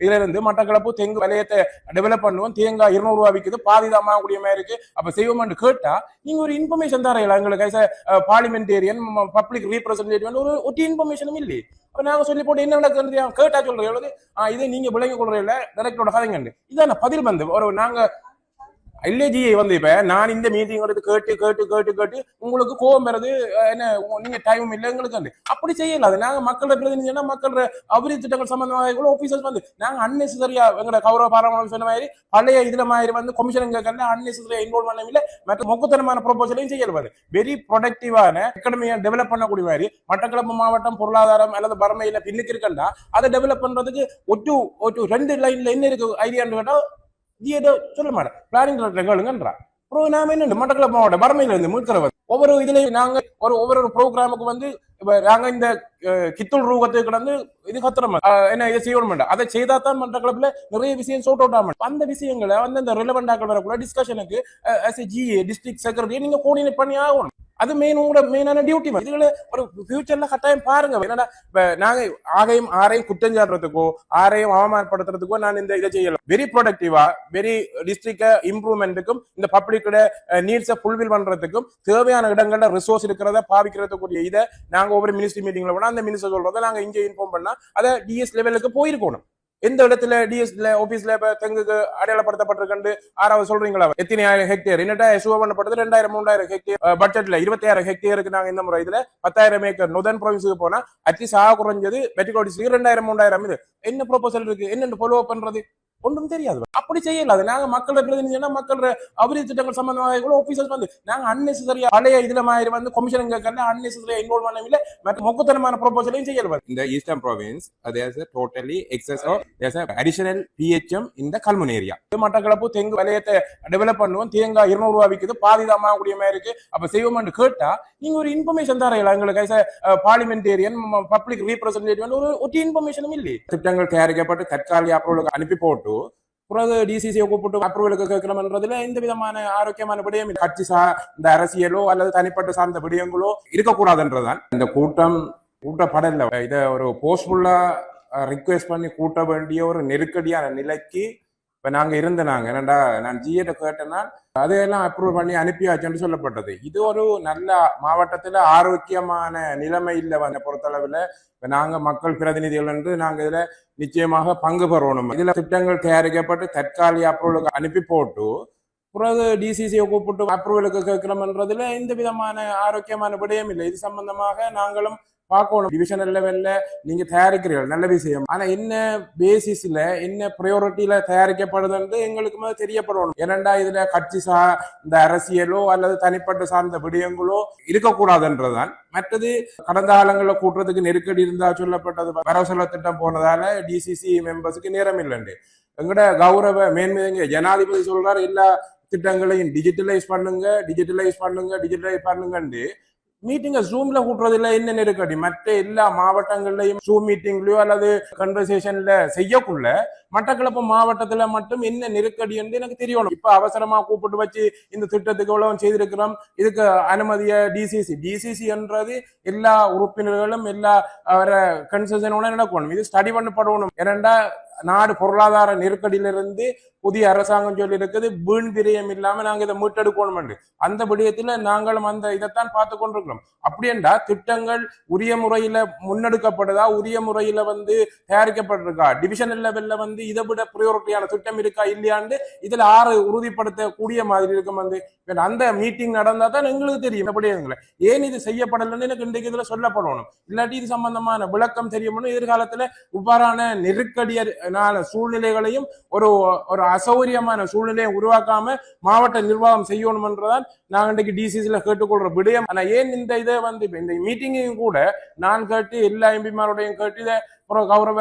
இதுல இருந்து மட்டக்களப்பு தெங்கு வலையத்தை டெவலப் பண்ணுவோம். தேங்காய் இருநூறு ரூபா விற்குது பாதிதான் வாங்கக்கூடிய மாதிரி இருக்கு. அப்ப செய்வோம்னு கேட்டா நீங்க ஒரு இன்ஃபர்மேஷன் தரையில எங்களுக்கு பார்லிமெண்டேரியன் பப்ளிக் ரீப்ரசன்டேட்டிவ் ஒரு ஒட்டி இன்ஃபர்மேஷனும் இல்லையே. அப்ப நாங்க சொல்லி போட்டு என்ன நடக்குது கேட்டா சொல்றேன் எவ்வளவு? இதை நீங்க விளங்கி கொள்றீங்கள? டைரக்டரோட கதைங்க இதான பதில் வந்து ஒரு நாங்க எல்ஏஜிஐ வந்து இப்ப நான் இந்த மீட்டிங் எடுத்து கேட்டு கேட்டு கேட்டு கேட்டு உங்களுக்கு கோவம் வருது என்ன நீங்க டைம் இல்லை எங்களுக்கு வந்து. அப்படி செய்யல. அது நாங்க மக்கள் பிரதிநிதினா மக்கள் அபிவிருத்தி திட்டங்கள் சம்பந்தமாக கூட ஆபீசர்ஸ் வந்து நாங்க அன்னெசரியா எங்களோட கௌரவ பாராளுமன்றம் சொன்ன மாதிரி பழைய இதுல மாதிரி வந்து கமிஷன் கேட்கல அன்னெசரியா இன்வால்வ் பண்ண இல்ல மற்ற மொக்குத்தனமான ப்ரொபோசலையும் செய்யல வெரி ப்ரொடக்டிவான எக்கனமியை டெவலப் பண்ணக்கூடிய மாதிரி மட்டக்களப்பு மாவட்டம் பொருளாதாரம் அல்லது பரமையில பின்னுக்கு இருக்கண்டா அதை டெவலப் பண்றதுக்கு ஒட்டு ஒட்டு ரெண்டு லைன்ல என்ன இருக்கு ஐடியான்னு கேட்டால் கேட்டா ஏதோ சொல்ல மாட்டேன். பிளானிங் டைரக்டர் கேளுங்கன்றா. அப்புறம் நாம என்ன மட்டக்களப்பு மாவட்டம் பரமையில இருந்து மீட்கிறவர் ஒவ்வொரு இதுலயும் நாங்க ஒரு ஒவ்வொரு ப்ரோக்ராமுக்கு வந்து நாங்க இந்த கித்துள் ரூபத்தை கடந்து இது கத்துறோம். என்ன இதை செய்யணும் அதை செய்தா தான் மட்டக்களப்புல நிறைய விஷயம் சோட் அவுட் ஆகும் அந்த விஷயங்களை வந்து அந்த ரிலவெண்டாக்கள் வரக்குள்ள டிஸ்கஷனுக்கு as a GA district secretary நீங்க கோஆர்டினேட் பண்ணி ஆகணும். அது மெயின் உங்களோட மெயினான டியூட்டி இதுகளை ஒரு ஃபியூச்சர்ல கட்டாயம் பாருங்க. என்னடா நாங்க ஆகையும் ஆரையும் குற்றம் சாட்டுறதுக்கோ ஆரையும் அவமானப்படுத்துறதுக்கோ நான் இந்த இதை செய்யலாம் வெரி ப்ரொடக்டிவா வெரி டிஸ்ட்ரிக்ட இம்ப்ரூவ்மெண்ட்டுக்கும் இந்த பப்ளிக்கோட நீட்ஸை ஃபுல்ஃபில் பண்றதுக்கும் தேவையான இடங்கள்ல ரிசோர்ஸ் இருக்கிறத பாவிக்கிறதுக்குரிய இதை நாங்க ஒவ்வொரு மினிஸ்ட்ரி மீட்டிங்ல போனா அந்த மினிஸ்டர் சொல்றதை நாங்க இங்கே இன்ஃபார்ம் பண்ணா அதை டிஎஸ் லெவலுக்கு போயிருக்கணும். எந்த இடத்துல டிஎஸ்ல ஆபீஸ்ல தெங்குக்கு அடையாளப்படுத்தப்பட்டிருக்கு ஆறாவது சொல்றீங்களா? எத்தனை ஆயிரம் ஹெக்டேர் என்னட்டா சுவ பண்ணப்பட்டது ரெண்டாயிரம் மூணாயிரம் ஹெக்டேர் பட்ஜெட்ல இருபத்தாயிரம் ஹெக்டேருக்கு நாங்க இந்த முறை. இதுல பத்தாயிரம் ஏக்கர் நுதன் ப்ரொவின்ஸுக்கு போனா அட்லீஸ்ட் ஆக குறைஞ்சது மெட்ரிகோ ரெண்டாயிரம் மூணாயிரம் இது. என்ன ப்ரொபோசல் இருக்கு? என்னென்ன ஃபாலோ பண்றது? ஒன்றும் தெரியாது. அப்படி செய்யல. அது நாங்க மக்கள் பிரதிநிதினா மக்கள் அபிவிருத்தி திட்டங்கள் சம்பந்தமாக கூட ஆபீசர்ஸ் வந்து நாங்க அன்னெசரியா பழைய இதுல மாதிரி வந்து கமிஷன் கேட்கல அன்னெசரியா இன்வால்வ் பண்ணவில்லை. மற்ற மொக்குத்தனமான ப்ரொபோசலையும் செய்யல in the eastern province, there's a totally excess of there's a additional PHM in the Kalmun area. Batticaloa தெங்கு வலயத்தை டெவலப் பண்ணுவோம். தேங்காய் இருநூறு ரூபா விற்குது பாதி தான் வாங்கக்கூடிய மாதிரி இருக்கு. அப்ப செய்வோம்னு கேட்டா நீங்க ஒரு இன்ஃபர்மேஷன் தரையில எங்களுக்கு பார்லிமெண்டேரியன் பப்ளிக் ரீப்ரசன்டேட்டிவ் ஒரு ஒட்டி இன்ஃபர்மேஷனும் இல்லை திட்டங்கள் தயாரிக்கப்பட்டு தற்காலிக அப்ரூவலுக்கு அனுப்பி போட்டு பிறகு டிசிசியை கூப்பிட்டு அப்ரூவலுக்கு கேட்கணும்ன்றதுல எந்த விதமான ஆரோக்கியமான விடயம் கட்சி சா இந்த அரசியலோ அல்லது தனிப்பட்ட சார்ந்த விடயங்களோ இருக்கக்கூடாதுன்றதுதான் இந்த கூட்டம் கூட்டப்படல. இதை ஒரு போஸ்ட்ஃபுல்லா ரிக்வெஸ்ட் பண்ணி கூட்ட வேண்டிய ஒரு நெருக்கடியான நிலைக்கு இப்ப நாங்க இருந்த நாங்க. என்னடா நான் ஜிஏட்ட கேட்டேன்னா அதையெல்லாம் அப்ரூவ் பண்ணி அனுப்பியாச்சுன்னு சொல்லப்பட்டது. இது ஒரு நல்ல மாவட்டத்துல ஆரோக்கியமான நிலைமை இல்லை வந்து பொறுத்தளவில். இப்ப நாங்க மக்கள் பிரதிநிதிகள் என்று நாங்க இதுல நிச்சயமாக பங்கு பெறணும். இதுல திட்டங்கள் தயாரிக்கப்பட்டு தற்காலிக அப்ரூவலுக்கு அனுப்பி போட்டு பிறகு டிசிசியை கூப்பிட்டு அப்ரூவலுக்கு கேட்கிறோம்ன்றதுல எந்த விதமான ஆரோக்கியமான விடயம் இல்லை. இது சம்பந்தமாக நாங்களும் பார்க்கணும். டிவிஷனல் லெவல்ல நீங்க தயாரிக்கிறீர்கள். நல்ல விஷயம். ஆனா என்ன பேசிஸ்ல என்ன ப்ரையாரிட்டியில தயாரிக்கப்படுதுன்னு எங்களுக்கு தெரியப்படணும். ஏனண்டா இதுல கட்சி சா இந்த அரசியலோ அல்லது தனிப்பட்ட சார்ந்த விடயங்களோ இருக்கக்கூடாதுன்றதான் மற்றது கடந்த காலங்களில் கூட்டுறதுக்கு நெருக்கடி இருந்தா சொல்லப்பட்டது வரவு திட்டம் போனதால டிசிசி மெம்பர்ஸுக்கு நேரம் இல்லைண்டு எங்கட கௌரவ மேன்மைங்க ஜனாதிபதி சொல்றாரு எல்லா திட்டங்களையும் டிஜிட்டலைஸ் பண்ணுங்க டிஜிட்டலைஸ் பண்ணுங்க டிஜிட்டலைஸ் பண்ணுங்கன்னு மீட்டிங்கை ஜூம்ல கூட்டுறதுல என்ன நெருக்கடி மற்ற எல்லா மாவட்டங்கள்லயும் ஜூம் மீட்டிங்லயோ அல்லது கன்வர்சேஷன்ல செய்யக்குள்ள மட்டக்களப்பு மாவட்டத்துல மட்டும் என்ன நெருக்கடி என்று எனக்கு தெரியணும். இப்ப அவசரமா கூப்பிட்டு வச்சு இந்த திட்டத்துக்கு எவ்வளவு செய்திருக்கிறோம். இதுக்கு அனுமதிய டிசிசி டிசிசி என்றது எல்லா உறுப்பினர்களும் எல்லா அவரை கன்செஷனோட நடக்கணும். இது ஸ்டடி பண்ணப்படணும். ஏனண்டா நாடு பொருளாதார நெருக்கடியிலிருந்து புதிய அரசாங்கம் சொல்லி இருக்குது வீண் விரயம் இல்லாம நாங்க இதை மீட்டெடுக்கணும் அந்த விடயத்துல நாங்களும் அந்த இதைத்தான் பார்த்து கொண்டிருக்கிறோம். அப்படியென்றா திட்டங்கள் உரிய முறையில முன்னெடுக்கப்படுதா? உரிய முறையில வந்து தயாரிக்கப்பட்டிருக்கா? டிவிஷன் லெவல்ல வந்து இதை விட ப்ரியோரிட்டியான திட்டம் இருக்கா? இல்லையான்னு இதுல ஆறு உறுதிப்படுத்தக்கூடிய மாதிரி இருக்கும் வந்து. அந்த மீட்டிங் நடந்தா தான் எங்களுக்கு தெரியும். எப்படி ஏன் இது செய்யப்படலைன்னு எனக்கு இன்றைக்கு இதுல சொல்லப்படணும். இல்லாட்டி இது சம்பந்தமான விளக்கம் தெரியும்னு எதிர்காலத்துல இவ்வாறான நெருக்கடிய சூழ்நிலைகளையும் ஒரு ஒரு அசௌகரியமான சூழ்நிலையை உருவாக்காம மாவட்ட நிர்வாகம் செய்யணும்ன்றதான் நான் இன்றைக்கு டிசிசில கேட்டுக்கொள்ற விடயம். ஆனா ஏன் இந்த இதை வந்து இந்த மீட்டிங்கையும் கூட நான் கேட்டு எல்லா எம்பிமாரோடையும் கேட்டு இதை அப்புறம் கௌரவ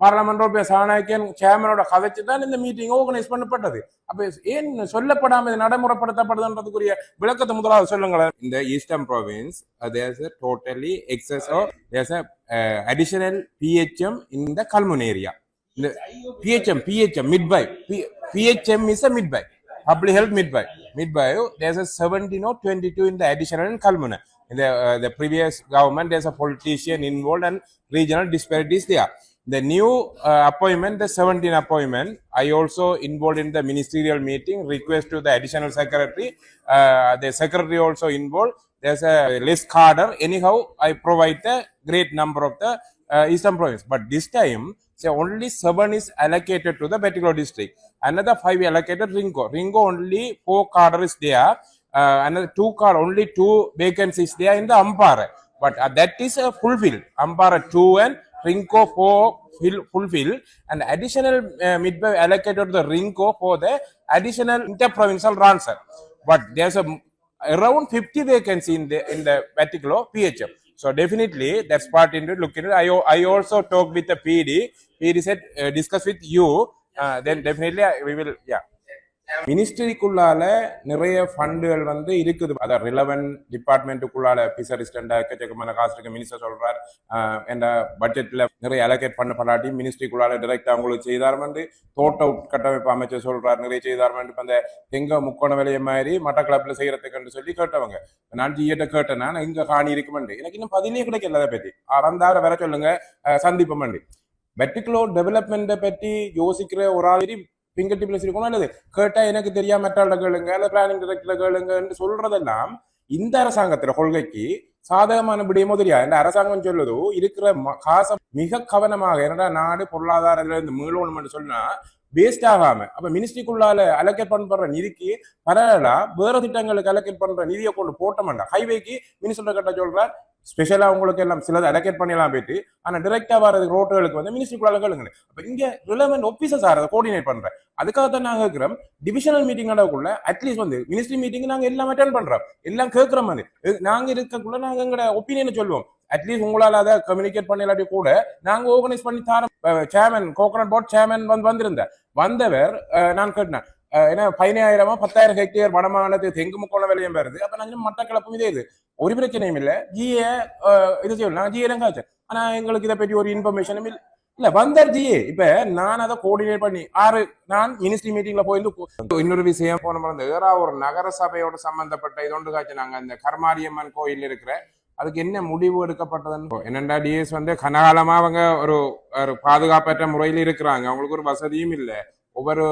பாராளுமன்ற சனநாயகன் சேர்மனோட கதைச்சு தான் இந்த மீட்டிங் ஆர்கனைஸ் பண்ணப்பட்டது அப்ப ஏன் சொல்லப்படாம இது நடைமுறைப்படுத்தப்படுதுன்றதுக்குரிய விளக்கத்தை முதலாவது சொல்லுங்களேன் இந்த eastern province there's totally excess there's additional PHM இந்த கல்முன் ஏரியா இந்த PHM PHM midwife PHM is a midwife public health midwife. Midwife, there's a 17 or 22 in the additional இந்த Kalmuna. In the, uh, the previous government, there's a politician involved and regional. The new uh, appointment, the 17 appointment, I also involved in the ministerial meeting, request to the additional secretary. Uh, the secretary also involved. There's a list carder. Anyhow, I provide the great number of the uh, eastern province. But this time, say only seven is allocated to the Bettiglow district. Another five allocated Ringo. Ringo only four cadre is there. Uh, another two card only two vacancies there in the Ampara. But uh, that is a fulfill. Ampara two and Rinco four fill, fulfill and additional uh, midway allocated the Rinco for the additional interprovincial transfer. But there's a around 50 vacancy in the in the particular PHM. So definitely that's part into looking at. I, I also talked with the PD. PD said uh, discuss with you. Uh, then definitely I- we will yeah. மினிஸ்ட்ரிக்குள்ளால நிறைய ஃபண்டுகள் வந்து இருக்குது. அதான் relevant டிபார்ட்மெண்ட்டுக்குள்ளால பிசரிஸ்டண்டா எக்கச்சக்கமான காசு இருக்கு minister சொல்றார். ஆஹ் என்ற பட்ஜெட்ல நிறைய அலோகேட் பண்ணப்படாட்டி மினிஸ்ட்ரிக்குள்ளால டைரக்டா அவங்களுக்கு செய்தார் வந்து தோட்ட உட்கட்டமைப்பு அமைச்சர் சொல்றார். நிறைய செய்தார் வந்து இப்ப அந்த எங்க முக்கோண விலையை மாதிரி மட்டக்களப்புல செய்யறதுக்குன்னு சொல்லி கேட்டவங்க. நான் ஜிஎட்ட கேட்டேன். நான் இங்க காணி இருக்குமெண்டு. எனக்கு இன்னும் பதிலே கிடைக்கல அதை பத்தி. அறந்தார வர சொல்லுங்க. சந்திப்பமண்டு சந்திப்போம் டெவலப்மெண்ட்டை பற்றி யோசிக்கிற ஒரு ஆள் பிங்கர் டிப்ல இருக்கணும் அல்லது கேட்டா எனக்கு தெரியாம மற்ற கேளுங்க அல்ல பிளானிங் டிரெக்டர் கேளுங்கன்னு சொல்றதெல்லாம் இந்த அரசாங்கத்துல கொள்கைக்கு சாதகமான விடயமோ தெரியாது. இந்த அரசாங்கம் சொல்லுது இருக்கிற ம- காசை மிக கவனமாக என்னடா நாடு பொருளாதாரத்துல இருந்து மீளணும்னு சொன்னா வேஸ்ட் ஆகாம அப்ப மினிஸ்ட்ரிக்குள்ளால அலோகேட் பண்ற நிதிக்கு பரவாயில்ல வேற திட்டங்களுக்கு அலோகேட் பண்ற நிதியை கொண்டு போட்ட ஹைவேக்கு மினிஸ்டர் கிட்ட சொல்றார் ஸ்பெஷலாக உங்களுக்கு எல்லாம் சிலது அலோகேட் பண்ணிடலாம் போயிட்டு ஆனால் டிரெக்டாக வர்றது ரோட்டுகளுக்கு வந்து மினிஸ்ட்ரி கேளுங்க அப்ப இங்கே ரிலவென்ட் ஆபீசர்ஸ் ஆர் அதை கோஆர்டினேட் பண்ணுறேன் அதுக்காக தான் நாங்கள் இருக்கிறோம் டிவிஷனல் மீட்டிங் நடக்கக்குள்ள அட்லீஸ்ட் வந்து மினிஸ்ட்ரி மீட்டிங் நாங்கள் எல்லாம் அட்டன் பண்ணுறோம் எல்லாம் கேட்குற மாதிரி நாங்கள் இருக்கக்குள்ள நாங்கள் எங்களோட ஒப்பீனியனை சொல்லுவோம். அட்லீஸ்ட் உங்களால் அதை கம்யூனிகேட் பண்ணலாட்டி கூட நாங்கள் ஆர்கனைஸ் பண்ணி தரோம் சேர்மன் கோகனட் போர்ட் சேர்மன் வந்து வந்திருந்தார். வந்தவர் நான் கேட்டேன். ஏன்னா பதினாயிரமா பத்தாயிரம் ஹெக்டேர் வடமாநிலத்துக்கு தெங்கு முக்கோண விலையம் வருது. அப்ப நான் மட்டக்களப்பும் இதே இது. ஒரு பிரச்சனையும் இல்ல. ஜிஏ இது செய்யல நான் ஜிஏ காய்ச்சேன். ஆனா எங்களுக்கு இதை பற்றி ஒரு இன்ஃபர்மேஷனும் இல்ல. இல்ல வந்தார் ஜிஏ இப்ப நான் அதை கோஆர்டினேட் பண்ணி ஆறு நான் மினிஸ்ட்ரி மீட்டிங்ல போயிருந்து இன்னொரு விஷயம் போன மறந்து ஏறா ஒரு நகர சபையோட சம்பந்தப்பட்ட இதொண்டு காய்ச்சி நாங்க அந்த கர்மாரியம்மன் கோயில் இருக்கிற அதுக்கு என்ன முடிவு எடுக்கப்பட்டதுன்னு என்னண்டா டிஎஸ் வந்து கனகாலமா அவங்க ஒரு ஒரு பாதுகாப்பற்ற முறையில் இருக்கிறாங்க. அவங்களுக்கு ஒரு வசதியும் இல்லை. ஒவ்வொரு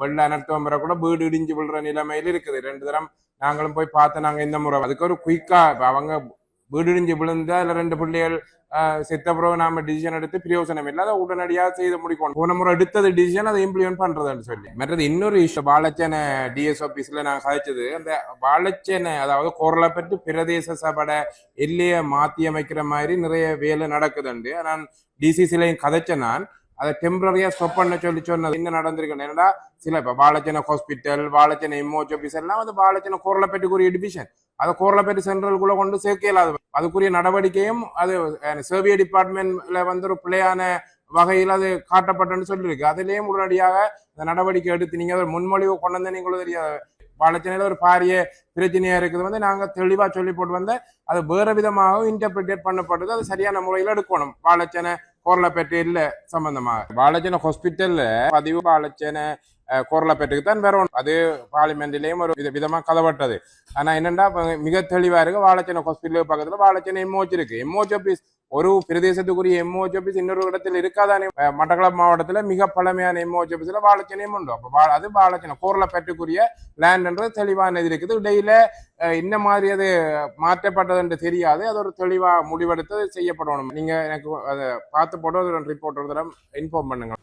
வெள்ள அனர்த்தம் வர கூட வீடு இடிஞ்சு விழுற நிலைமையில இருக்குது. ரெண்டு தரம் நாங்களும் போய் பார்த்து நாங்க இந்த முறை அதுக்கு ஒரு குயிக்கா அவங்க வீடு இடிஞ்சு விழுந்தா இல்ல ரெண்டு பிள்ளைகள் ஆஹ், செத்த பிறகு நாம டிசிஷன் எடுத்து பிரயோசனம் இல்லை. அதை உடனடியாக செய்து முடிக்கணும். போன முறை எடுத்தது டிசிஷன் அதை இம்ப்ளிமெண்ட் பண்றதுன்னு சொல்லி. மற்றது இன்னொரு இஷ்யூ வாழச்சேனை டிஎஸ் ஆபீஸ்ல நான் கதைச்சது அந்த வாழச்சேனை அதாவது கோரளப்பட்டு பிரதேச சபட எல்லையை மாத்தி அமைக்கிற மாதிரி நிறைய வேலை நடக்குதுண்டு. நான் டிசிசிலையும் கதைச்சேன் நான். அதை டெம்பரரியா ஸ்டாப் பண்ண சொல்லி சொன்னது. என்ன நடந்திருக்கு என்னடா சில இப்ப பாலச்சன ஹாஸ்பிட்டல் பாலச்சன எம்ஓச் ஆபீஸ் எல்லாம் வந்து பாலச்சன கோரளப்பேட்டுக்குரிய டிவிஷன் அதை கோரளப்பேட்டு சென்ட்ரலுக்குள்ள கொண்டு சேர்க்க அதுக்குரிய நடவடிக்கையும் அது சர்வே டிபார்ட்மெண்ட்ல வந்து ஒரு பிள்ளையான வகையில் அது காட்டப்பட்டன்னு சொல்லியிருக்கு. அதுலேயும் உடனடியாக இந்த நடவடிக்கை எடுத்து நீங்க அதை முன்மொழிவு கொண்டு வந்து நீங்களும் தெரியாது. வாழச்சேனையில ஒரு பாரிய பிரச்சனையா இருக்குது. வந்து நாங்க தெளிவா சொல்லி போட்டு வந்த அது வேற விதமாகவும் இன்டர்பிரிட்டேட் பண்ணப்பட்டது அது சரியான முறையில் எடுக்கணும். வாழைச்சனை கோரலப்பேட்டையில் சம்பந்தமாக. வாழைச்சனை ஹாஸ்பிட்டல்ல பதிவு வாழைச்சனை அஹ், தான் வேற ஒன்று அது பார்லிமெண்ட்லேயும் ஒரு வித விதமாக கதவட்டது. ஆனா என்னென்னா மிக தெளிவாக இருக்கு வாழைச்சனை ஹாஸ்பிட்டலுக்கு பக்கத்தில் வாழைச்சனை எம்ஓச் இருக்கு. எம்ஓச் ஆஃபீஸ் ஒரு பிரதேசத்துக்குரிய எம்ஓச் ஆஃபீஸ் இன்னொரு இடத்துல இருக்காதானே. அஹ், மட்டக்களப்பு மிக பழமையான எம்ஓச் ஆஃபீஸில் வாழைச்சனையும் உண்டு. அப்போ வா- அது வாழைச்சனை கோரளப்பேட்டுக்குரிய லேண்ட்ன்றது தெளிவான இது இருக்குது. இடையில என்ன மாதிரி அது மாற்றப்பட்டது என்று தெரியாது. அது ஒரு தெளிவாக முடிவெடுத்து செய்யப்படணும். நீங்க எனக்கு அதை பார்த்து போட்டு ரிப்போர்ட் ஒரு தரம் இன்ஃபார்ம் பண்ணுங்க.